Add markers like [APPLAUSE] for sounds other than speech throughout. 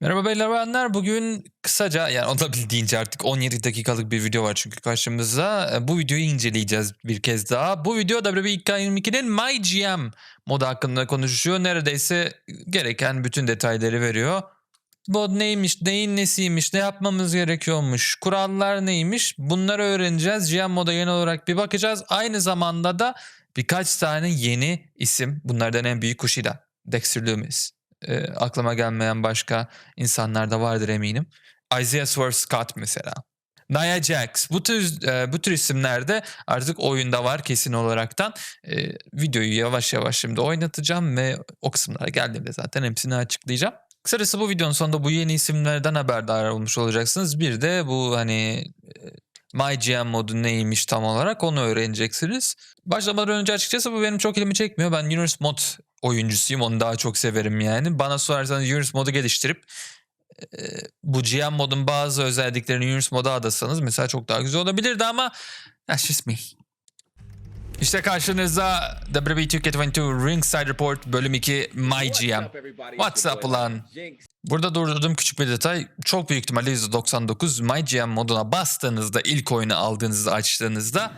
Merhaba beyler bayanlar. Bugün kısaca yani olabildiğince artık 17 dakikalık bir video var çünkü karşımızda. E, Bu videoyu inceleyeceğiz bir kez daha. Bu video WWE 2K22'nin My GM modu hakkında konuşuyor. Neredeyse gereken bütün detayları veriyor. Bu neymiş, neyin nesiymiş, ne yapmamız gerekiyormuş, kurallar neymiş bunları öğreneceğiz. GM moda yeni olarak bir bakacağız. Aynı zamanda da birkaç tane yeni isim. Bunlardan en büyük Kushida, Dexter Loomis. E, aklıma gelmeyen başka insanlar da vardır eminim. Isaiah Swerve Scott mesela. Nia Jax. Bu tür, e, bu tür isimler de artık oyunda var kesin olaraktan. E, videoyu yavaş yavaş şimdi oynatacağım ve o kısımlara geldiğimde zaten hepsini açıklayacağım. Kısacası bu videonun sonunda bu yeni isimlerden haberdar olmuş olacaksınız. Bir de bu hani MyGM modu neymiş tam olarak onu öğreneceksiniz. Başlamadan önce açıkçası bu benim çok ilgimi çekmiyor. Ben Universe mod oyuncusuyum. Onu daha çok severim yani. Bana sorarsanız Universe modu geliştirip e, bu GM modun bazı özelliklerini Universe moda adasanız mesela çok daha güzel olabilirdi ama that's just me. İşte karşınızda WWE 2K22 Ringside Report bölüm 2 My GM. What's up lan? Burada durdurduğum küçük bir detay çok büyük ihtimalle %99 MyGM moduna bastığınızda ilk oyunu aldığınızda açtığınızda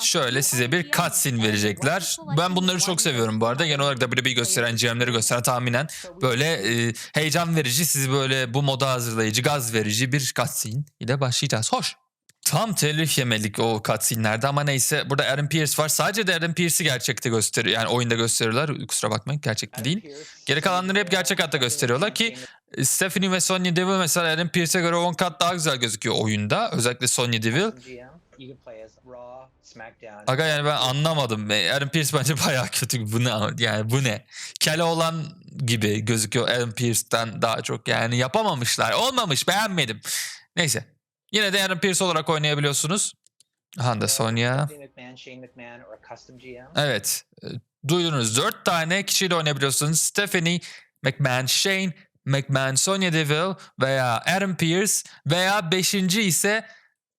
şöyle size bir cutscene verecekler. Ben bunları çok seviyorum bu arada. Genel olarak WWE'yi gösteren, GM'leri gösteren tahminen böyle e, heyecan verici, sizi böyle bu moda hazırlayıcı, gaz verici bir cutscene ile başlayacağız. Hoş. Tam telif yemelik o cutscene'lerde ama neyse burada Aaron Pierce var. Sadece de Aaron Pierce'i gerçekte gösteriyor. Yani oyunda gösteriyorlar. Kusura bakmayın gerçekte değil. Geri kalanları hep gerçek hayatta gösteriyorlar ki Stephanie ve Sonya Deville mesela Aaron Pierce'e göre 10 kat daha güzel gözüküyor oyunda. Özellikle Sonya Deville. Aga yani ben anlamadım. Aaron Pierce bence [LAUGHS] bayağı kötü. Bu ne? Yani bu ne? Kele olan gibi gözüküyor Aaron Pierce'ten daha çok. Yani yapamamışlar. Olmamış. Beğenmedim. Neyse. Yine de Aaron Pierce olarak oynayabiliyorsunuz. Aha da Sonya. Evet. e, Duydunuz. Dört tane kişiyle oynayabiliyorsunuz. Stephanie, McMahon, Shane, McMahon, Sonya Deville veya Aaron Pierce veya beşinci ise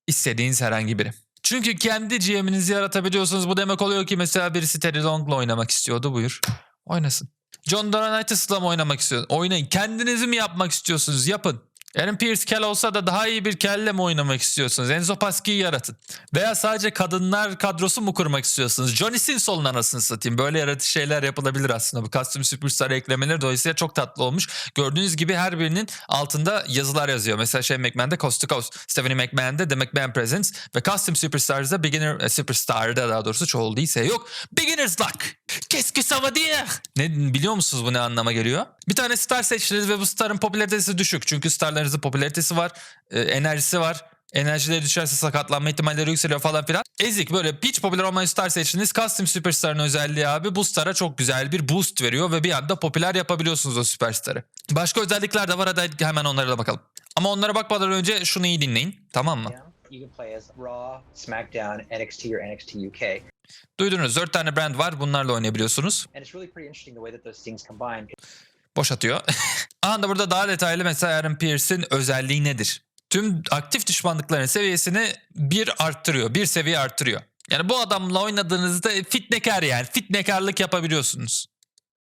istediğiniz herhangi biri. Çünkü kendi GM'inizi yaratabiliyorsunuz. Bu demek oluyor ki mesela birisi Terry Long'la oynamak istiyordu. Buyur. Oynasın. John Laurinaitis'la mı oynamak istiyorsunuz? Oynayın. Kendinizi mi yapmak istiyorsunuz? Yapın. Aaron Pierce kel olsa da daha iyi bir kelle mi oynamak istiyorsunuz? Enzo Pasqui'yi yaratın. Veya sadece kadınlar kadrosu mu kurmak istiyorsunuz? Johnny Sins olun anasını satayım. Böyle yaratıcı şeyler yapılabilir aslında. Bu custom superstar eklemeleri dolayısıyla çok tatlı olmuş. Gördüğünüz gibi her birinin altında yazılar yazıyor. Mesela şey McMahon'da Coast to Coast, Stephanie McMahon'da The McMahon Presents ve Custom Superstars'da Beginner, e, Superstar'da daha doğrusu çoğul değilse yok. Beginner's Luck. Qu'est-ce que ça veut dire? Ne, biliyor musunuz bu ne anlama geliyor? Bir tane star seçtiniz ve bu starın popülaritesi düşük. Çünkü starlarınızın popülaritesi var, e, enerjisi var. Enerjileri düşerse sakatlanma ihtimalleri yükseliyor falan filan. Ezik böyle hiç popüler olmayan star seçtiniz. Custom Superstar'ın özelliği abi bu star'a çok güzel bir boost veriyor ve bir anda popüler yapabiliyorsunuz o süperstarı. Başka özellikler de var hadi hemen onlara da bakalım. Ama onlara bakmadan önce şunu iyi dinleyin tamam mı? You can play as Raw, SmackDown, NXT or NXT UK. Duydunuz 4 tane brand var bunlarla oynayabiliyorsunuz. Boş atıyor. [LAUGHS] Aha da burada daha detaylı mesela Aaron Pierce'in özelliği nedir? Tüm aktif düşmanlıkların seviyesini bir arttırıyor. Bir seviye arttırıyor. Yani bu adamla oynadığınızda fitnekar yani fitnekarlık yapabiliyorsunuz.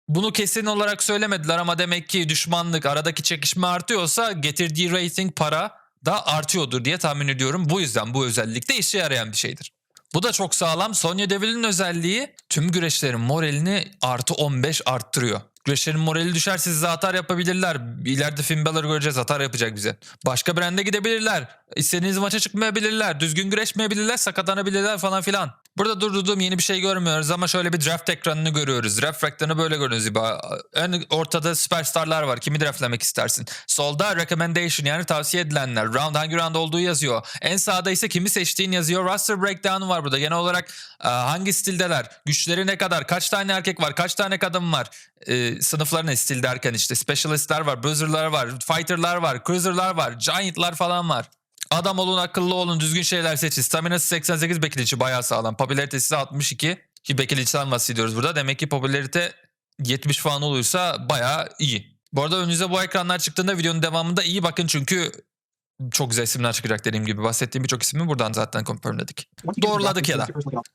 Bunu kesin olarak söylemediler ama demek ki düşmanlık aradaki çekişme artıyorsa getirdiği rating para da artıyordur diye tahmin ediyorum. Bu yüzden bu özellik de işe yarayan bir şeydir. Bu da çok sağlam. Sonya Deville'in özelliği tüm güreşlerin moralini artı 15 arttırıyor. Güreşlerin morali düşer size atar yapabilirler. İleride Finn Balor göreceğiz atar yapacak bize. Başka brande gidebilirler. İstediğiniz maça çıkmayabilirler. Düzgün güreşmeyebilirler. Sakatlanabilirler falan filan. Burada durduğum yeni bir şey görmüyoruz ama şöyle bir draft ekranını görüyoruz. Draft ekranı böyle görüyoruz. İba. En ortada süperstarlar var. Kimi draftlamak istersin? Solda recommendation yani tavsiye edilenler. Round hangi round olduğu yazıyor. En sağda ise kimi seçtiğin yazıyor. Roster breakdown'u var burada. Genel olarak e, hangi stildeler? Güçleri ne kadar? Kaç tane erkek var? Kaç tane kadın var? E, sınıfları ne stil derken işte specialistler var, bruiser'lar var, fighter'lar var, cruiser'lar var, giant'lar falan var. Adam olun, akıllı olun, düzgün şeyler seçin. Staminası 88, Bekiliçi bayağı sağlam. Popülaritesi 62. Ki Bekiliç'ten bahsediyoruz burada. Demek ki popülarite 70 falan olursa bayağı iyi. Bu arada önünüze bu ekranlar çıktığında videonun devamında iyi bakın çünkü çok güzel isimler çıkacak dediğim gibi. Bahsettiğim birçok ismi buradan zaten confirmledik. Doğruladık ya da.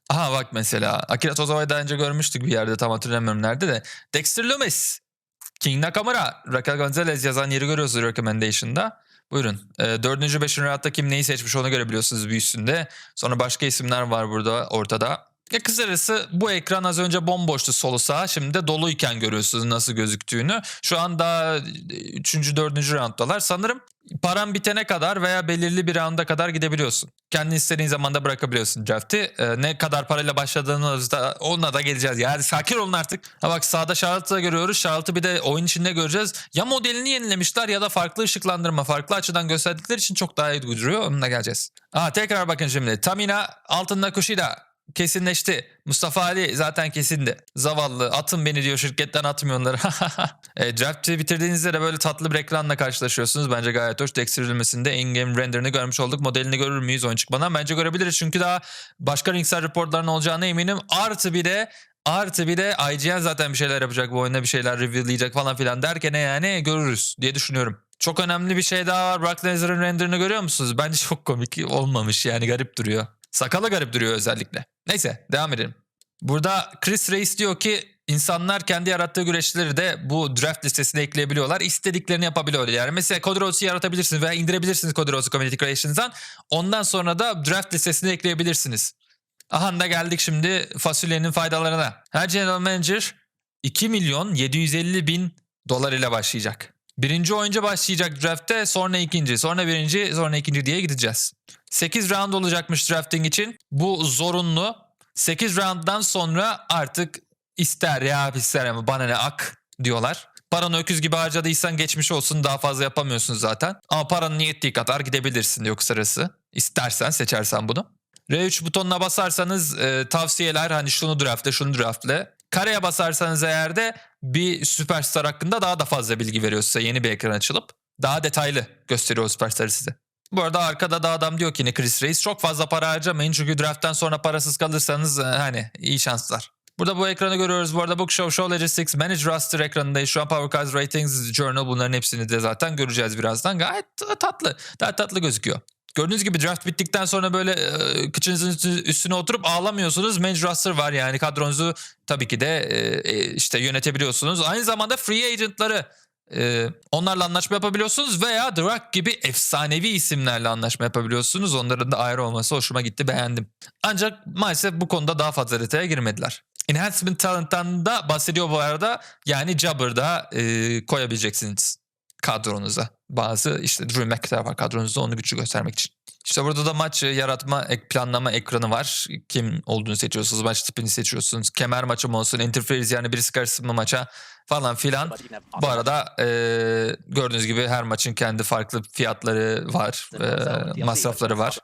Aha bak mesela Akira Tozawa'yı daha önce görmüştük bir yerde tam hatırlamıyorum nerede de. Dexter Loomis. King Nakamura, Raquel Gonzalez yazan yeri görüyorsunuz recommendation'da. Buyurun. E, dördüncü, beşinci roundda kim neyi seçmiş onu görebiliyorsunuz bir üstünde. Sonra başka isimler var burada ortada. Ya kısacası bu ekran az önce bomboştu solu sağ. Şimdi de doluyken görüyorsunuz nasıl gözüktüğünü. Şu an daha 3. 4. rounddalar. Sanırım paran bitene kadar veya belirli bir rounda kadar gidebiliyorsun. Kendin istediğin zamanda bırakabiliyorsun draft'i. Ee, ne kadar parayla başladığını da onunla da geleceğiz. Yani sakin olun artık. Ha bak sağda Charlotte'ı görüyoruz. Charlotte'ı bir de oyun içinde göreceğiz. Ya modelini yenilemişler ya da farklı ışıklandırma, farklı açıdan gösterdikleri için çok daha iyi duruyor. Onunla geleceğiz. Aa, tekrar bakın şimdi. Tamina altında Kushida kesinleşti. Mustafa Ali zaten kesindi. Zavallı atın beni diyor şirketten atmıyorlar. [LAUGHS] e, draft'ı bitirdiğinizde de böyle tatlı bir ekranla karşılaşıyorsunuz. Bence gayet hoş. Tekstirilmesinde in-game renderini görmüş olduk. Modelini görür müyüz oyun çıkmadan? Bence görebiliriz. Çünkü daha başka Ringside reportların olacağına eminim. Artı bir de Artı bir de IGN zaten bir şeyler yapacak bu oyunda bir şeyler reveal'layacak falan filan derken yani görürüz diye düşünüyorum. Çok önemli bir şey daha var. Brock Lesnar'ın renderini görüyor musunuz? Bence çok komik olmamış yani garip duruyor. Sakalı garip duruyor özellikle. Neyse devam edelim. Burada Chris Reis diyor ki insanlar kendi yarattığı güreşçileri de bu draft listesine ekleyebiliyorlar. İstediklerini yapabiliyorlar. Yani mesela Cody yaratabilirsiniz veya indirebilirsiniz Cody Rhodes'u Community Creations'dan. Ondan sonra da draft listesine ekleyebilirsiniz. Aha da geldik şimdi fasulyenin faydalarına. Her general manager 2 milyon 750 bin dolar ile başlayacak. Birinci oyuncu başlayacak draftte sonra ikinci sonra birinci sonra ikinci diye gideceğiz. 8 round olacakmış drafting için. Bu zorunlu. 8 rounddan sonra artık ister ya ister ama bana ne ak diyorlar. Paranı öküz gibi harcadıysan geçmiş olsun daha fazla yapamıyorsun zaten. Ama paranın yettiği kadar gidebilirsin diyor kısacası. İstersen seçersen bunu. R3 butonuna basarsanız e, tavsiyeler hani şunu draftle şunu draftle. Kareye basarsanız eğer de bir süperstar hakkında daha da fazla bilgi veriyor size yeni bir ekran açılıp. Daha detaylı gösteriyor o süperstarı size. Bu arada arkada da adam diyor ki ne Chris Reis çok fazla para harcamayın çünkü drafttan sonra parasız kalırsanız e, hani iyi şanslar. Burada bu ekranı görüyoruz. Bu arada Book Show, Show Logistics, Manage Roster ekranındayız. Şu an Power Cards Ratings, Journal bunların hepsini de zaten göreceğiz birazdan. Gayet tatlı. Daha tatlı gözüküyor. Gördüğünüz gibi draft bittikten sonra böyle e, kıçınızın üstü- üstüne oturup ağlamıyorsunuz. Manage roster var yani kadronuzu tabii ki de e, e, işte yönetebiliyorsunuz. Aynı zamanda free agentları e, onlarla anlaşma yapabiliyorsunuz veya Rock gibi efsanevi isimlerle anlaşma yapabiliyorsunuz. Onların da ayrı olması hoşuma gitti beğendim. Ancak maalesef bu konuda daha fazla detaya girmediler. Enhancement Talent'tan da bahsediyor bu arada. Yani Jabber'da e, koyabileceksiniz kadronuza. Bazı işte Drew McIntyre var kadronuzda onu güçlü göstermek için. İşte burada da maç yaratma, ek, planlama ekranı var. Kim olduğunu seçiyorsunuz, maç tipini seçiyorsunuz. Kemer maçı mı olsun, interference yani birisi karışsın maça falan filan. Bu arada e, gördüğünüz gibi her maçın kendi farklı fiyatları var, e, masrafları var.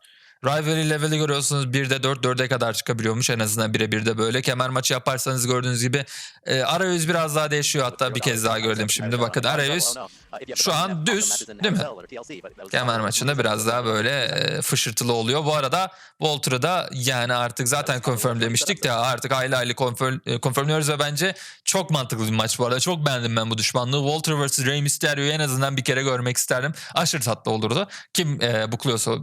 Rivalry level'i görüyorsunuz 1'de 4, 4'e kadar çıkabiliyormuş en azından birebir de böyle. Kemer maçı yaparsanız gördüğünüz gibi e, arayüz biraz daha değişiyor hatta bir kez daha gördüm şimdi. Bakın arayüz şu an düz, değil mi? Kemer maçında biraz daha böyle e, fışırtılı oluyor. Bu arada Walter'ı da yani artık zaten confirm demiştik de artık aylı aylı confirm, e, confirmliyoruz ve bence çok mantıklı bir maç bu arada. Çok beğendim ben bu düşmanlığı. Walter vs. Rey Mysterio'yu en azından bir kere görmek isterdim. Aşırı tatlı olurdu. Kim e, bukluyorsa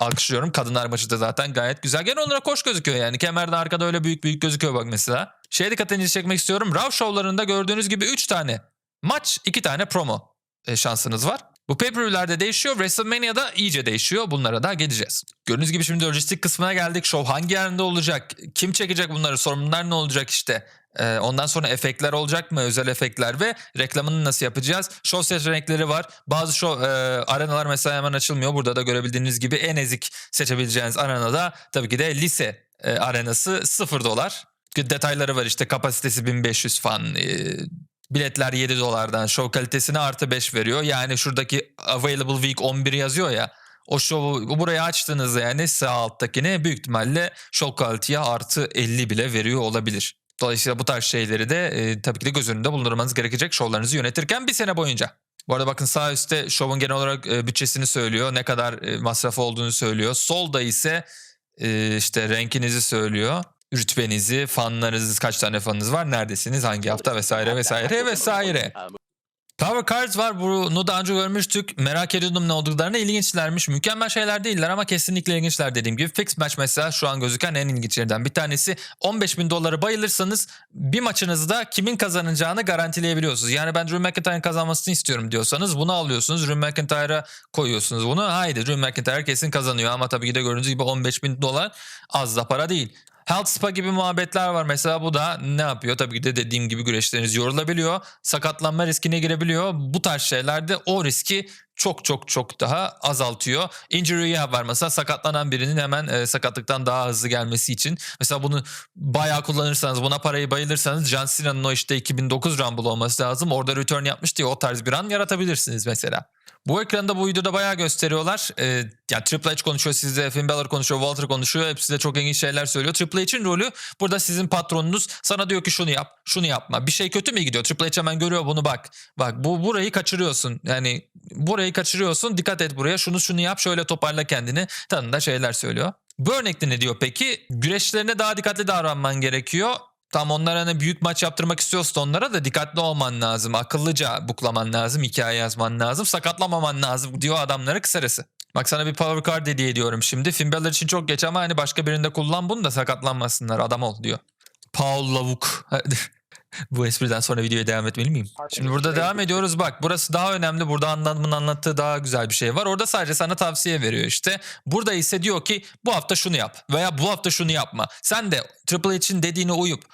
alkışlıyorum. Kadınlar maçı da zaten gayet güzel. Genel olarak hoş gözüküyor yani. Kemerden arkada öyle büyük büyük gözüküyor bak mesela. Şeye dikkatinizi çekmek istiyorum. Raw show'larında gördüğünüz gibi 3 tane maç 2 tane promo e, şansınız var. Bu pay-per-view'lerde değişiyor. WrestleMania'da iyice değişiyor. Bunlara da geleceğiz. Gördüğünüz gibi şimdi lojistik kısmına geldik. Show hangi yerinde olacak? Kim çekecek bunları? Sorunlar ne olacak işte? Ee, ondan sonra efektler olacak mı? Özel efektler ve reklamını nasıl yapacağız? Show seçenekleri var. Bazı show, e, arenalar mesela hemen açılmıyor. Burada da görebildiğiniz gibi en ezik seçebileceğiniz arenada tabii ki de lise e, arenası 0 dolar. Detayları var işte kapasitesi 1500 falan. e, biletler 7 dolardan. Show kalitesine artı 5 veriyor. Yani şuradaki available week 11 yazıyor ya. O show'u buraya açtığınızda yani sağ alttakine büyük ihtimalle show kaliteye artı 50 bile veriyor olabilir. Dolayısıyla bu tarz şeyleri de e, tabii ki de göz önünde bulundurmanız gerekecek şovlarınızı yönetirken bir sene boyunca. Bu arada bakın sağ üstte şovun genel olarak e, bütçesini söylüyor. Ne kadar e, masrafı olduğunu söylüyor. Solda ise e, işte renkinizi söylüyor. Rütbenizi, fanlarınız, kaç tane fanınız var, neredesiniz, hangi hafta vesaire vesaire vesaire. Power Cards var. Bunu daha önce görmüştük. Merak ediyordum ne olduklarını. İlginçlermiş. Mükemmel şeyler değiller ama kesinlikle ilginçler dediğim gibi. Fixed Match mesela şu an gözüken en ilginçlerden bir tanesi. 15 bin doları bayılırsanız bir maçınızda kimin kazanacağını garantileyebiliyorsunuz. Yani ben Drew McIntyre'ın kazanmasını istiyorum diyorsanız bunu alıyorsunuz. Drew McIntyre'a koyuyorsunuz bunu. Haydi Drew McIntyre kesin kazanıyor ama tabii ki de gördüğünüz gibi 15 bin dolar az da para değil. Health Spa gibi muhabbetler var mesela bu da ne yapıyor? Tabii ki de dediğim gibi güreşleriniz yorulabiliyor. Sakatlanma riskine girebiliyor. Bu tarz şeylerde o riski çok çok çok daha azaltıyor. Injury rehab var mesela sakatlanan birinin hemen e, sakatlıktan daha hızlı gelmesi için. Mesela bunu bayağı kullanırsanız buna parayı bayılırsanız John Cena'nın o işte 2009 Rumble olması lazım. Orada return yapmış diye o tarz bir an yaratabilirsiniz mesela. Bu ekranda bu videoda bayağı gösteriyorlar. Ee, yani Triple H konuşuyor sizde, Finn Balor konuşuyor, Walter konuşuyor. Hepsi de çok ilginç şeyler söylüyor. Triple H'in rolü burada sizin patronunuz sana diyor ki şunu yap, şunu yapma. Bir şey kötü mü gidiyor? Triple H hemen görüyor bunu bak. Bak bu burayı kaçırıyorsun. Yani burayı kaçırıyorsun. Dikkat et buraya. Şunu şunu yap. Şöyle toparla kendini. Tadında şeyler söylüyor. Bu örnekte ne diyor peki? Güreşlerine daha dikkatli davranman gerekiyor. Tam onlara hani büyük maç yaptırmak istiyorsa onlara da dikkatli olman lazım. Akıllıca buklaman lazım. Hikaye yazman lazım. Sakatlamaman lazım diyor adamlara kısarası. Bak sana bir power card hediye ediyorum şimdi. Finn Balor için çok geç ama hani başka birinde kullan bunu da sakatlanmasınlar. Adam ol diyor. Paul Lavuk. [LAUGHS] Bu espriden sonra videoya devam etmeli miyim? Şimdi burada devam ediyoruz. Bak burası daha önemli. Burada anlamın anlattığı daha güzel bir şey var. Orada sadece sana tavsiye veriyor işte. Burada ise diyor ki bu hafta şunu yap veya bu hafta şunu yapma. Sen de Triple H'in dediğine uyup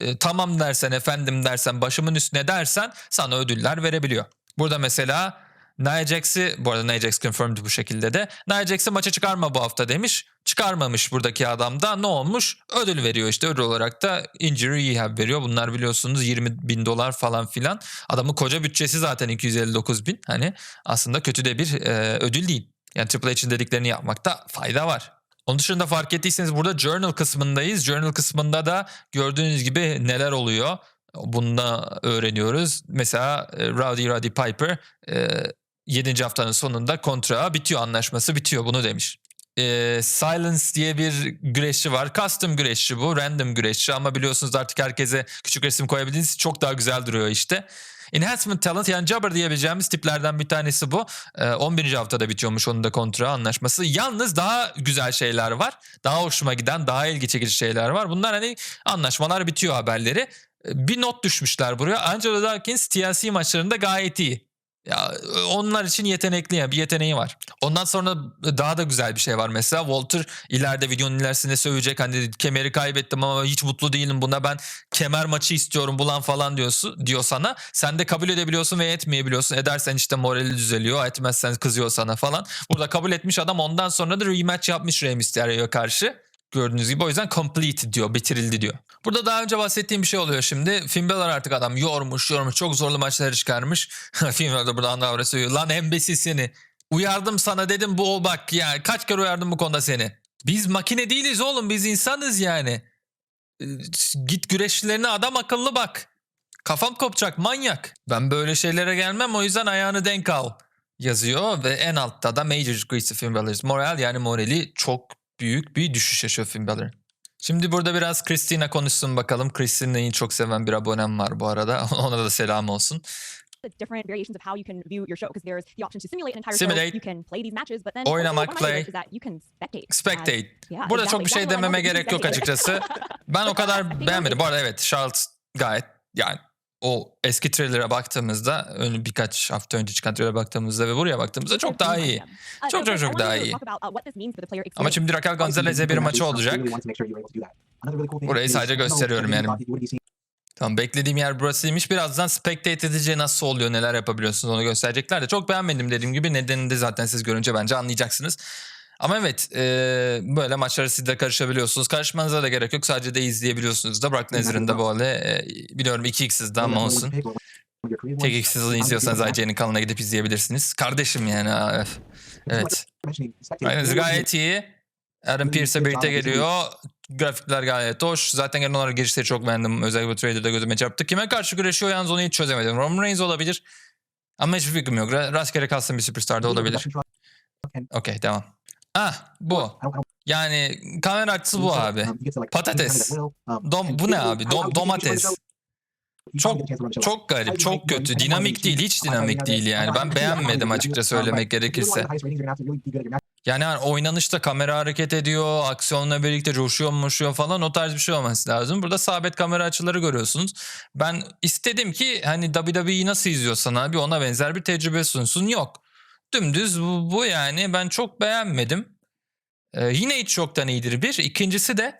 e, tamam dersen efendim dersen başımın üstüne dersen sana ödüller verebiliyor. Burada mesela Nia Jax'i bu arada Nia Jax confirmed bu şekilde de Nia Jax'i maça çıkarma bu hafta demiş. Çıkarmamış buradaki adam da ne olmuş? Ödül veriyor işte ödül olarak da injury rehab veriyor. Bunlar biliyorsunuz 20 bin dolar falan filan. Adamın koca bütçesi zaten 259 bin. Hani aslında kötü de bir e, ödül değil. Yani Triple H'in dediklerini yapmakta fayda var. Onun dışında fark ettiyseniz burada journal kısmındayız. Journal kısmında da gördüğünüz gibi neler oluyor. Bunu da öğreniyoruz. Mesela e, Rowdy Roddy Piper e, 7. haftanın sonunda kontrağı bitiyor, anlaşması bitiyor bunu demiş. E, Silence diye bir güreşçi var. Custom güreşçi bu, random güreşçi ama biliyorsunuz artık herkese küçük resim koyabildiğiniz çok daha güzel duruyor işte. Enhancement Talent yani Jabber diyebileceğimiz tiplerden bir tanesi bu. Ee, 11. haftada bitiyormuş onun da kontra anlaşması. Yalnız daha güzel şeyler var. Daha hoşuma giden, daha ilgi çekici şeyler var. Bunlar hani anlaşmalar bitiyor haberleri. Ee, Bir not düşmüşler buraya. Angelo Dawkins TLC maçlarında gayet iyi. Ya onlar için yetenekli ya bir yeteneği var. Ondan sonra daha da güzel bir şey var mesela Walter ileride videonun ilerisinde sövecek hani kemeri kaybettim ama hiç mutlu değilim buna ben kemer maçı istiyorum bulan falan diyorsun diyor sana. Sen de kabul edebiliyorsun ve etmeyebiliyorsun. Edersen işte morali düzeliyor. Etmezsen kızıyor sana falan. Burada kabul etmiş adam ondan sonra da rematch yapmış Rey Mysterio'ya karşı. Gördüğünüz gibi o yüzden complete diyor, bitirildi diyor. Burada daha önce bahsettiğim bir şey oluyor şimdi. Finn Balor artık adam yormuş, yormuş, çok zorlu maçları çıkarmış. [LAUGHS] Finn Balor da buradan da söylüyor. Lan embesi seni. Uyardım sana dedim bu o bak ya kaç kere uyardım bu konuda seni. Biz makine değiliz oğlum biz insanız yani. Ee, Git güreşçilerine adam akıllı bak. Kafam kopacak manyak. Ben böyle şeylere gelmem o yüzden ayağını denk al yazıyor ve en altta da Major Grease Finn Balor's moral yani morali çok büyük bir düşüş yaşıyor Finn Balor. Şimdi burada biraz Christina konuşsun bakalım. Christina'yı çok seven bir abonem var bu arada. [LAUGHS] Ona da selam olsun. different variations of how you can view your show because there's the option to simulate an entire Simulate. show. You can play these matches, but then Oynamak, play. is that you can spectate. Spectate. yeah, Burada exactly. çok bir şey dememe gerek yok açıkçası. [LAUGHS] Ben o kadar beğenmedim. Bu arada evet Charles gayet yani o eski trailer'a baktığımızda ön- birkaç hafta önce çıkan trailer'a baktığımızda ve buraya baktığımızda çok daha iyi. Uh, Çok çok çok daha iyi. uh, Ama şimdi Raquel Gonzalez'e bir maçı olacak. Burayı sadece gösteriyorum yani. Tamam beklediğim yer burasıymış. Birazdan spectate edince nasıl oluyor neler yapabiliyorsunuz onu gösterecekler de. Çok beğenmedim dediğim gibi. Nedenini de zaten siz görünce bence anlayacaksınız. Ama evet e, böyle maçlara siz de karışabiliyorsunuz. Karışmanıza da gerek yok. Sadece de izleyebiliyorsunuz da. Brock Lesnar'ın da böyle e, biliyorum 2x'siz de ama olsun. Tek x'siz izliyorsanız IGN'in kanalına gidip izleyebilirsiniz. Kardeşim yani. Evet. Aynen gayet iyi. Adam Pearce'e birlikte geliyor. Grafikler gayet hoş. Zaten genel olarak girişleri çok beğendim. Özellikle bu trailer'da gözüme çarptı. Kime karşı güreşiyor yalnız onu hiç çözemedim. Roman Reigns olabilir. Ama hiçbir fikrim yok. Ra- Rastgele kalsın bir süperstar da olabilir. Okey devam. Ah bu. Yani kamera açısı bu abi. Patates. Dom, bu ne abi? Dom, domates. Çok çok garip, çok kötü. Dinamik değil, hiç dinamik değil yani. Ben beğenmedim açıkça söylemek gerekirse. Yani hani oynanışta kamera hareket ediyor, aksiyonla birlikte coşuyor moşuyor falan o tarz bir şey olması lazım. Burada sabit kamera açıları görüyorsunuz. Ben istedim ki hani WWE'yi nasıl izliyorsan abi ona benzer bir tecrübe sunsun. Yok. Dümdüz bu, bu yani ben çok beğenmedim. Ee, yine hiç yoktan iyidir bir. İkincisi de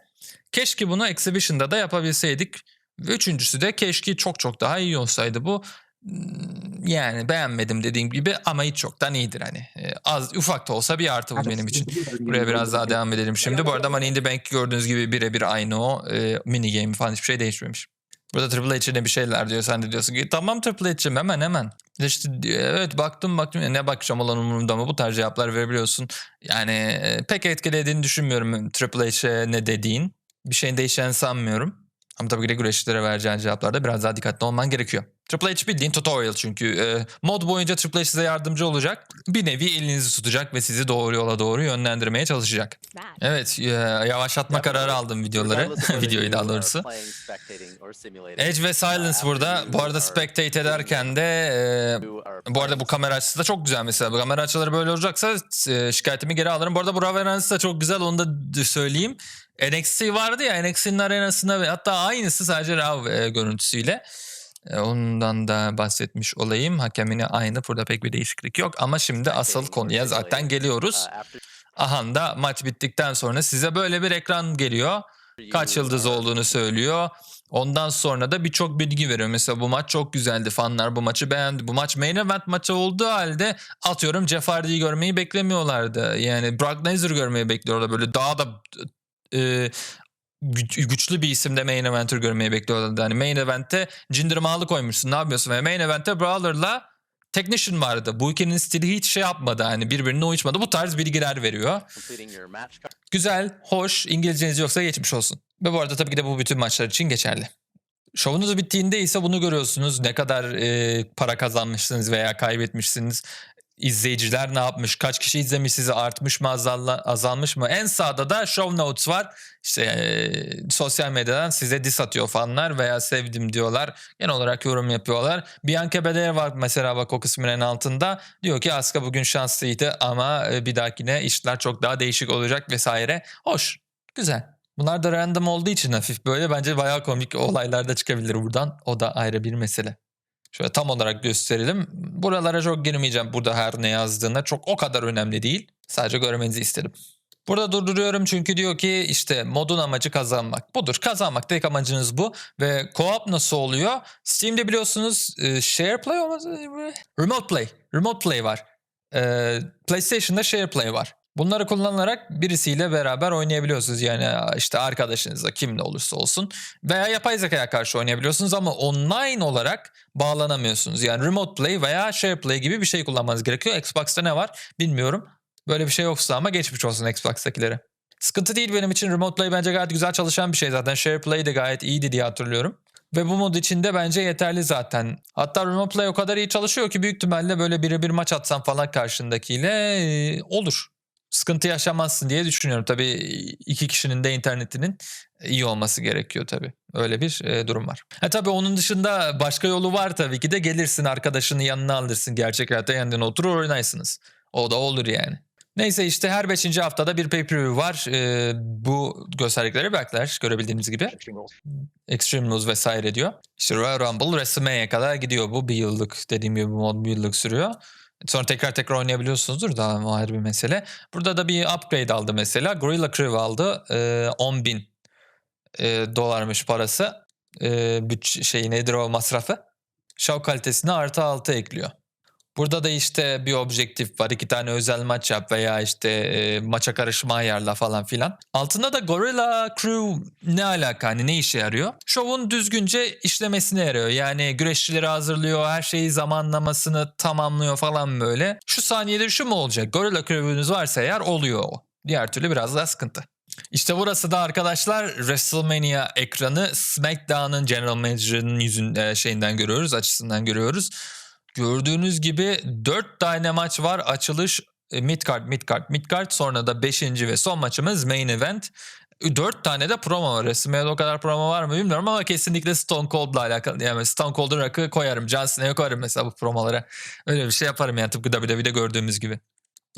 keşke bunu Exhibition'da da yapabilseydik. Üçüncüsü de keşke çok çok daha iyi olsaydı bu. Hmm, Yani beğenmedim dediğim gibi ama hiç çoktan iyidir hani. Ee, Az ufak da olsa bir artı bu benim için. Buraya biraz daha devam edelim şimdi. Bu arada Money in the Bank gördüğünüz gibi birebir aynı o. E, mini game falan hiçbir şey değişmemiş. Burada Triple H yine bir şeyler diyor. Sen de diyorsun ki tamam Triple H'cim hemen hemen. İşte evet baktım baktım. Ne bakacağım olan umurumda mı? Bu tarz cevaplar verebiliyorsun. Yani e, pek etkilediğini düşünmüyorum Triple H'e ne dediğin. Bir şeyin değişeceğini sanmıyorum. Ama tabii güreşçilere vereceğin cevaplarda biraz daha dikkatli olman gerekiyor. Triple H bildiğin tutorial çünkü. E, mod boyunca Triple H size yardımcı olacak. Bir nevi elinizi tutacak ve sizi doğru yola doğru yönlendirmeye çalışacak. Evet e, yavaşlatma kararı aldım videoları. [LAUGHS] Videoyu daha doğrusu. Edge ve Silence burada. Bu arada spectate ederken de e, bu arada bu kamera açısı da çok güzel mesela. Bu kamera açıları böyle olacaksa e, şikayetimi geri alırım. Bu arada bu arenası da çok güzel onu da söyleyeyim. NXT vardı ya NXT'nin arenasında ve hatta aynısı sadece Raw e, görüntüsüyle. E, ondan da bahsetmiş olayım. Hakemine aynı. Burada pek bir değişiklik yok. Ama şimdi asıl konuya zaten geliyoruz. Aha da maç bittikten sonra size böyle bir ekran geliyor. Kaç yıldız olduğunu söylüyor. Ondan sonra da birçok bilgi veriyor. Mesela bu maç çok güzeldi. Fanlar bu maçı beğendi. Bu maç main event maçı olduğu halde atıyorum Jeff Hardy'yi görmeyi beklemiyorlardı. Yani Brock Lesnar görmeyi bekliyorlar. Böyle daha da e, gü- güçlü bir isimde main eventer görmeyi bekliyorlardı. Yani main event'te Jinder Mahal'ı koymuşsun. Ne yapıyorsun? Ve main event'te Brawler'la Technician vardı. Bu ikinin stili hiç şey yapmadı. Hani birbirine uyuşmadı. Bu tarz bilgiler veriyor. Güzel, hoş. İngilizceniz yoksa geçmiş olsun. Ve bu arada tabii ki de bu bütün maçlar için geçerli. Şovunuz bittiğinde ise bunu görüyorsunuz. Ne kadar e, para kazanmışsınız veya kaybetmişsiniz. İzleyiciler ne yapmış? Kaç kişi izlemiş sizi? Artmış mı? Azal, azalmış mı? En sağda da show notes var. İşte e, sosyal medyadan size diss atıyor fanlar veya sevdim diyorlar. Genel olarak yorum yapıyorlar. Bianca Belair var mesela bak o kısmın en altında. Diyor ki Asuka bugün şanslıydı ama bir dahakine işler çok daha değişik olacak vesaire. Hoş. Güzel. Bunlar da random olduğu için hafif böyle bence bayağı komik olaylar da çıkabilir buradan. O da ayrı bir mesele. Şöyle tam olarak gösterelim. Buralara çok girmeyeceğim burada her ne yazdığına. Çok o kadar önemli değil. Sadece görmenizi istedim. Burada durduruyorum çünkü diyor ki işte modun amacı kazanmak. Budur. Kazanmak tek amacınız bu. Ve co-op nasıl oluyor? Steam'de biliyorsunuz e, share play olmaz Remote play. Remote play var. E, PlayStation'da share play var. Bunları kullanarak birisiyle beraber oynayabiliyorsunuz. Yani işte arkadaşınızla kimle olursa olsun. Veya yapay zekaya karşı oynayabiliyorsunuz ama online olarak bağlanamıyorsunuz. Yani remote play veya share play gibi bir şey kullanmanız gerekiyor. Xbox'ta ne var bilmiyorum. Böyle bir şey yoksa ama geçmiş olsun Xbox'takilere. Sıkıntı değil benim için. Remote play bence gayet güzel çalışan bir şey zaten. Share play de gayet iyiydi diye hatırlıyorum. Ve bu mod içinde bence yeterli zaten. Hatta remote play o kadar iyi çalışıyor ki büyük ihtimalle böyle birebir maç atsan falan karşındakiyle olur. Sıkıntı yaşamazsın diye düşünüyorum. Tabii iki kişinin de internetinin iyi olması gerekiyor tabii. Öyle bir e, durum var. Ha tabii onun dışında başka yolu var tabii ki de gelirsin arkadaşını yanına alırsın gerçek hayatta yanına oturur oynarsınız. O da olur yani. Neyse işte her 5. haftada bir pay-per-view var. Ee, bu gösterdikleri Backlash görebildiğiniz gibi. Extreme Rules vesaire diyor. İşte Royal Rumble WrestleMania'ya kadar gidiyor bu. Bir yıllık dediğim gibi bu mod bir yıllık sürüyor. Sonra tekrar tekrar oynayabiliyorsunuzdur daha ayrı bir mesele. Burada da bir upgrade aldı mesela. Gorilla Crew aldı. Ee, 10 bin e, dolarmış parası. Ee, büt şey nedir o masrafı? Show kalitesine artı 6 ekliyor. Burada da işte bir objektif var. iki tane özel maç yap veya işte e, maça karışma ayarla falan filan. Altında da Gorilla Crew ne alaka hani ne işe yarıyor? Şovun düzgünce işlemesine yarıyor. Yani güreşçileri hazırlıyor, her şeyi zamanlamasını tamamlıyor falan böyle. Şu saniyede şu mu olacak? Gorilla Crew'ünüz varsa eğer oluyor o. Diğer türlü biraz daha sıkıntı. İşte burası da arkadaşlar WrestleMania ekranı SmackDown'ın General Manager'ın yüzün e, şeyinden görüyoruz, açısından görüyoruz. Gördüğünüz gibi 4 tane maç var. Açılış e, midcard, midcard, midcard. Sonra da 5. ve son maçımız main event. 4 tane de promo var. WrestleMania'da o kadar promo var mı bilmiyorum ama kesinlikle Stone Cold'la alakalı. Yani Stone Cold'un rakı koyarım. John Cena'ya koyarım mesela bu promolara. Öyle bir şey yaparım yani tıpkı WWE'de gördüğümüz gibi.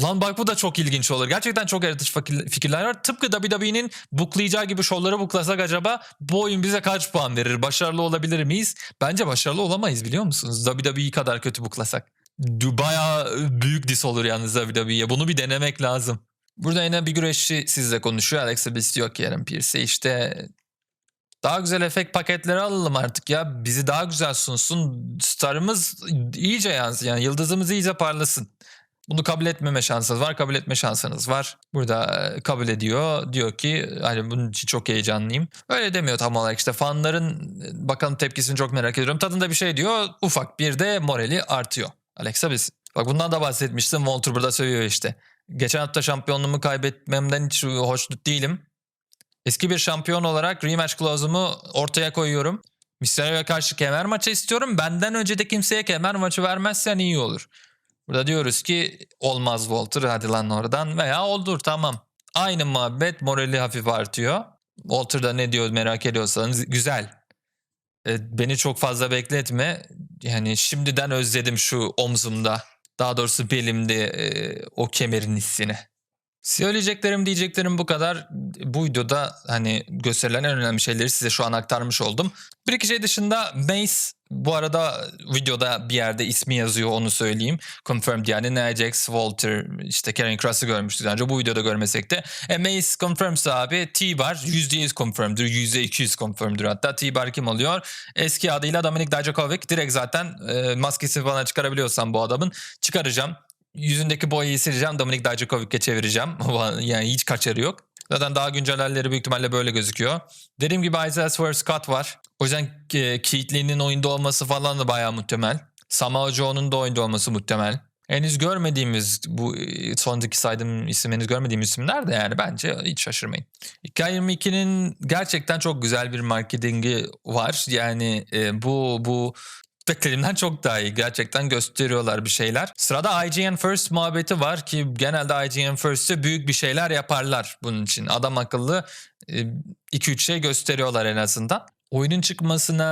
Lan bak bu da çok ilginç olur. Gerçekten çok yaratıcı fikirler var. Tıpkı WWE'nin buklayacağı gibi şovları buklasak acaba bu oyun bize kaç puan verir? Başarılı olabilir miyiz? Bence başarılı olamayız biliyor musunuz? WWE kadar kötü buklasak. Du- Bayağı büyük dis olur yalnız WWE'ye. Bunu bir denemek lazım. Burada yine bir güreşçi sizle konuşuyor. Alexa Bliss diyor ki Aaron Pierce'e işte daha güzel efekt paketleri alalım artık ya. Bizi daha güzel sunsun. Starımız iyice yansın yani yıldızımız iyice parlasın. Bunu kabul etmeme şansınız var, kabul etme şansınız var. Burada e, kabul ediyor. Diyor ki hani bunun için çok heyecanlıyım. Öyle demiyor tam olarak işte fanların e, bakalım tepkisini çok merak ediyorum. Tadında bir şey diyor. Ufak bir de morali artıyor. Alexa Bliss. Bak bundan da bahsetmiştim. Walter burada söylüyor işte. Geçen hafta şampiyonluğumu kaybetmemden hiç hoşnut değilim. Eski bir şampiyon olarak rematch clause'umu ortaya koyuyorum. Mysterio'ya karşı kemer maçı istiyorum. Benden önce de kimseye kemer maçı vermezsen iyi olur. Burada diyoruz ki olmaz Walter hadi lan oradan veya olur tamam. Aynı muhabbet morali hafif artıyor. Walter da ne diyor merak ediyorsanız güzel. E, beni çok fazla bekletme. Yani şimdiden özledim şu omzumda. Daha doğrusu belimde e, o kemerin hissini. Söyleyeceklerim diyeceklerim bu kadar. Bu videoda hani gösterilen en önemli şeyleri size şu an aktarmış oldum. Bir iki şey dışında Mace bu arada videoda bir yerde ismi yazıyor onu söyleyeyim. Confirmed yani Nia Jax, Walter, işte Karen Cross'ı görmüştük önce bu videoda görmesek de. E, Mace confirmed abi T bar %100 confirmed'dir, %200 confirmed'dir hatta. T bar kim oluyor? Eski adıyla Dominik Dijakovic. Direkt zaten e, maskesini bana çıkarabiliyorsam bu adamın çıkaracağım. Yüzündeki boyayı sileceğim. Dominik Dijakovic'e çevireceğim. [LAUGHS] yani hiç kaçarı yok. Zaten daha güncel halleri büyük ihtimalle böyle gözüküyor. Dediğim gibi Isaiah Swerve Scott var. O yüzden e, Keith Lee'nin oyunda olması falan da bayağı muhtemel. Samoa Joe'nun da oyunda olması muhtemel. Henüz görmediğimiz bu e, son iki saydığım isim henüz görmediğimiz isimler de yani bence hiç şaşırmayın. 222'nin gerçekten çok güzel bir marketingi var. Yani e, bu bu beklediğimden çok daha iyi. Gerçekten gösteriyorlar bir şeyler. Sırada IGN First muhabbeti var ki genelde IGN First'te büyük bir şeyler yaparlar bunun için. Adam akıllı 2-3 şey gösteriyorlar en azından. Oyunun çıkmasına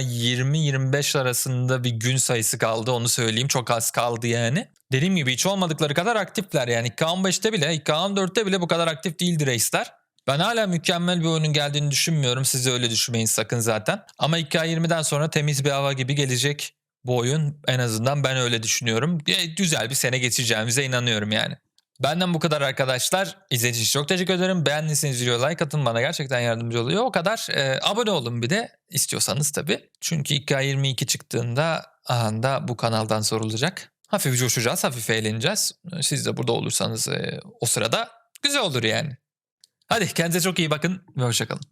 20-25 arasında bir gün sayısı kaldı onu söyleyeyim. Çok az kaldı yani. Dediğim gibi hiç olmadıkları kadar aktifler yani. 2K15'te bile 2K14'te bile bu kadar aktif değildi reisler. Ben hala mükemmel bir oyunun geldiğini düşünmüyorum. Siz de öyle düşünmeyin sakın zaten. Ama 2K20'den sonra temiz bir hava gibi gelecek bu oyun. En azından ben öyle düşünüyorum. E, Güzel bir sene geçireceğimize inanıyorum yani. Benden bu kadar arkadaşlar. İzlediğiniz için çok teşekkür ederim. Beğendiyseniz video like atın bana gerçekten yardımcı oluyor. O kadar. Ee, abone olun bir de istiyorsanız tabii. Çünkü 2K22 çıktığında anında bu kanaldan sorulacak. Hafif coşacağız, hafif eğleneceğiz. Siz de burada olursanız e, o sırada güzel olur yani. Hadi kendinize çok iyi bakın ve hoşçakalın.